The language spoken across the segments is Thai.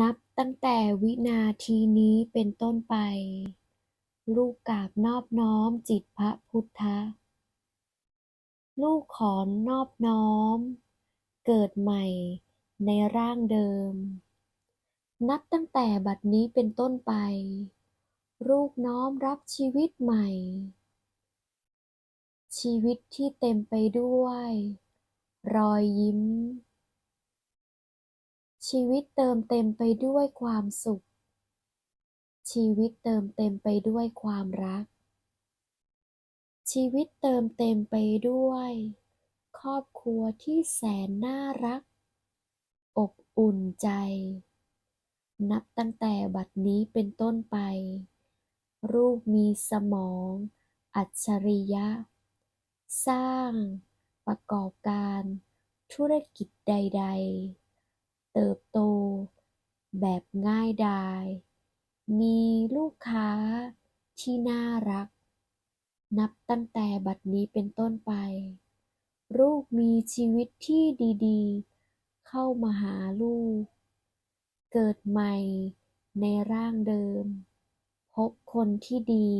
นับตั้งแต่วินาทีนี้เป็นต้นไป ลูกกราบนอบน้อมจิตพระพุทธลูกขอนอบน้อม เกิดใหม่ในร่างเดิม นับตั้งแต่บัดนี้เป็นต้นไป ลูกน้อมรับชีวิตใหม่ ชีวิตที่เต็มไปด้วย รอยยิ้ม ชีวิตเติมเต็มไปด้วยความสุข ชีวิตเติมเต็มไปด้วยความรัก ชีวิตเติมเต็มไปด้วย ครอบครัวที่แสนน่ารัก อบอุ่นใจ นับตั้งแต่บัดนี้เป็นต้นไปลูกมีสมอง อัจฉริยะ สร้าง ประกอบการ ธุรกิจใด ๆ เติบโตแบบง่ายดาย มีลูกค้าที่น่ารัก นับตั้งแต่บัดนี้เป็นต้นไป ลูกมีชีวิตที่ดีๆ เข้ามาหาลูก เกิดใหม่ในร่างเดิม พบคนที่ดี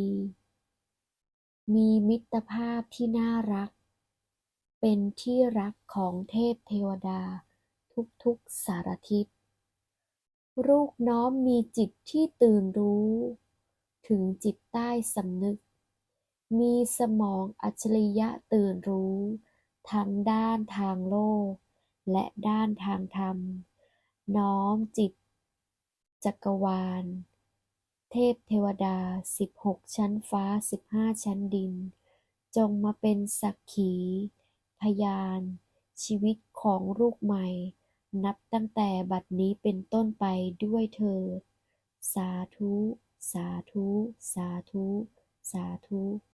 มีมิตรภาพที่น่ารัก เป็นที่รักของเทพเทวดา ทุกๆสารทิศลูกน้อมมีจิตที่ตื่นรู้ ถึงจิตใต้สำนึก มีสมองอัจฉริยะตื่นรู้ ทั้งด้านทางโลก และด้านทางธรรม น้อมจิต จักรวาล เทพเทวดาสิบหกชั้นฟ้าสิบห้าชั้นดิน จงมาเป็นสักขี พยาน ชีวิตของลูกใหม่ นับตั้งแต่บัดนี้เป็นต้นไปด้วยเถิด สาธุ สาธุ สาธุ สาธุ